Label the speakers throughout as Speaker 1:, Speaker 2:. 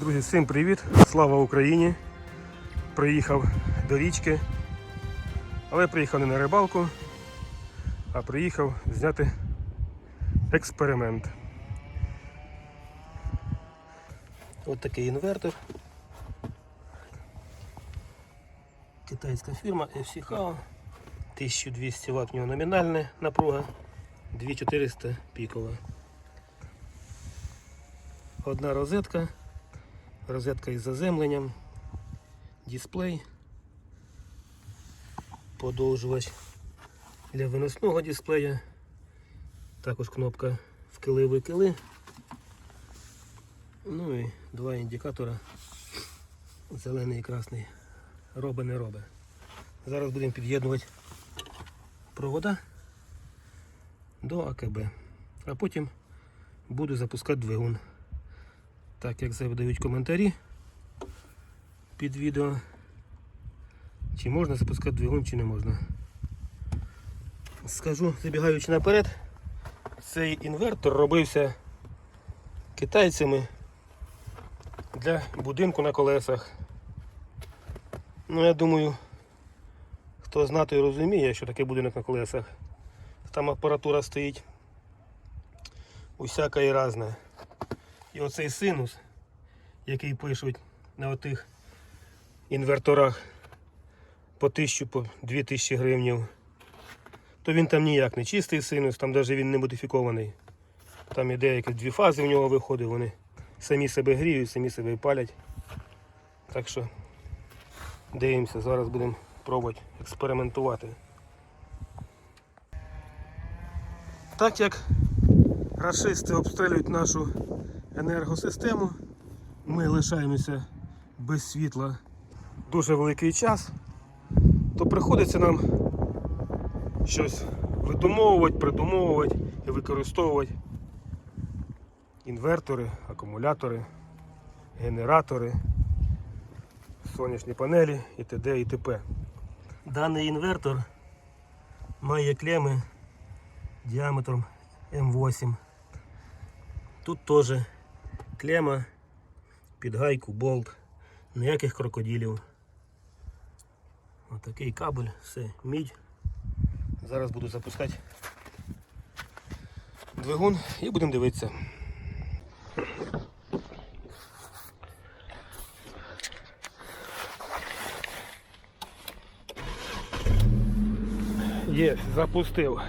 Speaker 1: Друзі, всім привіт! Слава Україні! Приїхав до річки, але приїхав не на рибалку, а приїхав зняти експеримент. Ось такий інвертор. Китайська фірма FCH. 1200 Вт в нього номінальна напруга, 2400 пікова. Одна розетка, розетка із заземленням, дисплей, подовжувач для виносного дисплея, також кнопка вкили викили. Ну і два індикатора, зелений і красний, робе не робе. Зараз будемо під'єднувати провода до АКБ, а потім буду запускати двигун. Так як задають коментарі під відео, чи можна запускати двигун, чи не можна. Скажу, забігаючи наперед, цей інвертор робився китайцями для будинку на колесах. Ну, я думаю, хто знає, той розуміє, що таке будинок на колесах. Там апаратура стоїть усяка і разна. І оцей синус, який пишуть на отих інверторах по 1000 по 2000 гривнів, то він там ніяк не чистий синус, там навіть він не модифікований. Там іде якісь дві фази в нього виходить, вони самі себе гріють, самі себе палять. Так що дивимося, зараз будемо пробувати експериментувати. Так як рашисти обстрілюють нашу енергосистему, ми лишаємося без світла дуже великий час, то приходиться нам щось видумовувати, придумовувати і використовувати інвертори, акумулятори, генератори, сонячні панелі і т.д. і т.п. Даний інвертор має клеми діаметром М8. Тут теж клема під гайку, болт, ніяких крокодилів. Отакий кабель, все, мідь. Зараз буду запускати двигун і будемо дивитися. Є, запустив.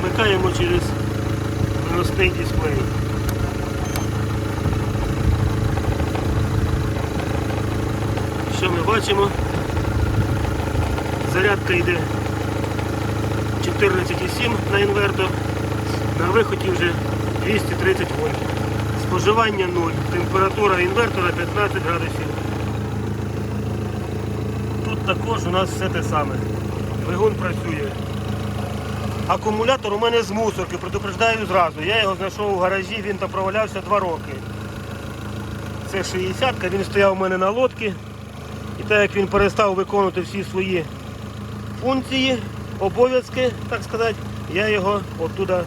Speaker 1: Вмикаємо через виносний дисплей. Що ми бачимо? Зарядка йде 14,7 на інвертор, на виході вже 230 вольт. Споживання 0, температура інвертора 15 градусів. Тут також у нас все те саме. Двигун працює. Акумулятор у мене з мусорки, предупреждаю зразу. Я його знайшов у гаражі, він там провалявся 2 роки. Це 60-ка, він стояв у мене на лодці. І так як він перестав виконувати всі свої функції, обов'язки, так сказати, я його оттуда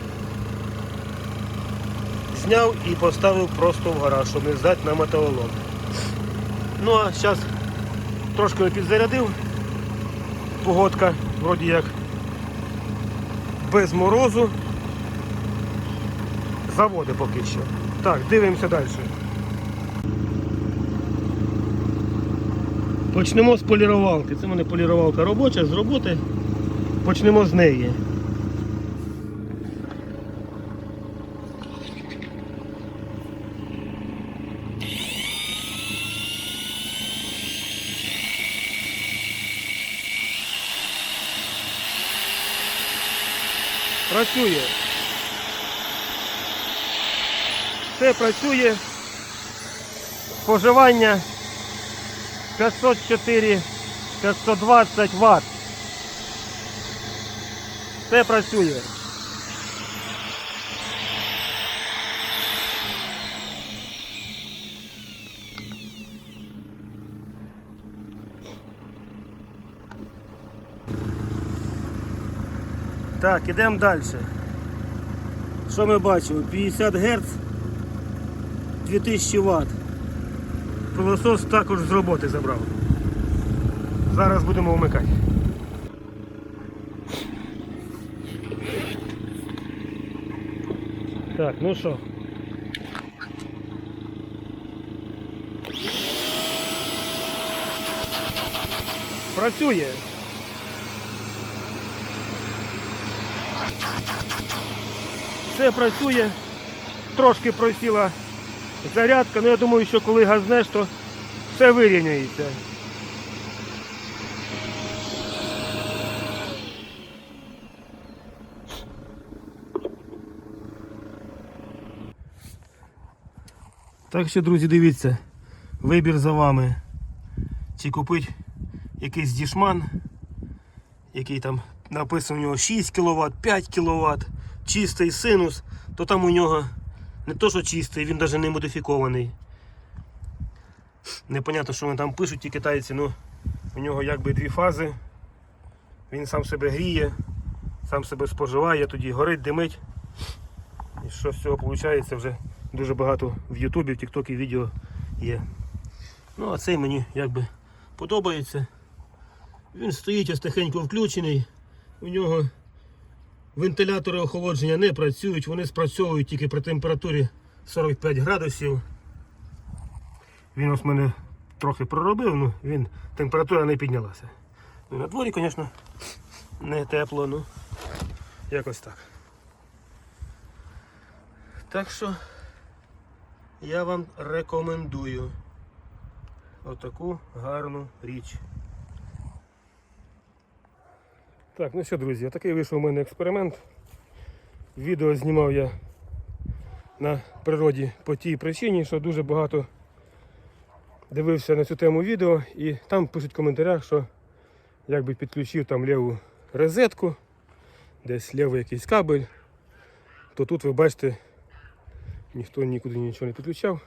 Speaker 1: зняв і поставив просто в гараж, щоб не здати на металолом. Ну а зараз трошки підзарядив. Погодка вроді як без морозу. Заводи поки що. Так, дивимося далі. Почнемо з полірувалки. Це в мене полірувалка робоча з роботи. Почнемо з неї. Працює. Все працює. Споживання 504 520 Вт. Все працює. Так, ідемо далі. Що ми бачимо? 50 Гц 2000 Вт. Пилосос також з роботи забрав. Зараз будемо вмикати. Так, ну що? Працює. Все працює. Трошки просіла зарядка, але я думаю, що коли газнеш, то все вирівняється. Так що, друзі, дивіться, вибір за вами. Чи купити якийсь дішман, який там написано у нього 6 кВт, 5 кВт, чистий синус, то там у нього не то, що чистий, він навіть не модифікований. Непонятно, що вони там пишуть, ті китайці, ну у нього якби дві фази. Він сам себе гріє, сам себе споживає, тоді горить, димить. І що з цього виходить, вже дуже багато в Ютубі, в Тіктокі відео є. Ну, а цей мені якби подобається. Він стоїть ось тихенько включений. У нього вентилятори охолодження не працюють, вони спрацьовують тільки при температурі 45 градусів. Він ось мене трохи проробив, ну він температура не піднялася. Ну, на дворі, звісно, не тепло, ну якось так. Так що я вам рекомендую отаку гарну річ. Так, ну що, друзі, такий вийшов у мене експеримент. Відео знімав я на природі по тій причині, що дуже багато дивився на цю тему відео і там пишуть в коментарях, що якби підключив там ліву розетку, десь лівий якийсь кабель, то тут ви бачите, ніхто нікуди нічого не підключав,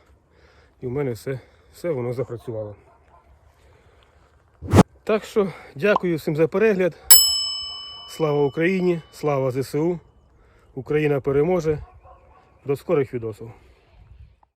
Speaker 1: і в мене все, все воно запрацювало. Так що дякую всім за перегляд. Слава Україні, слава ЗСУ. Україна переможе. До скорих відосів.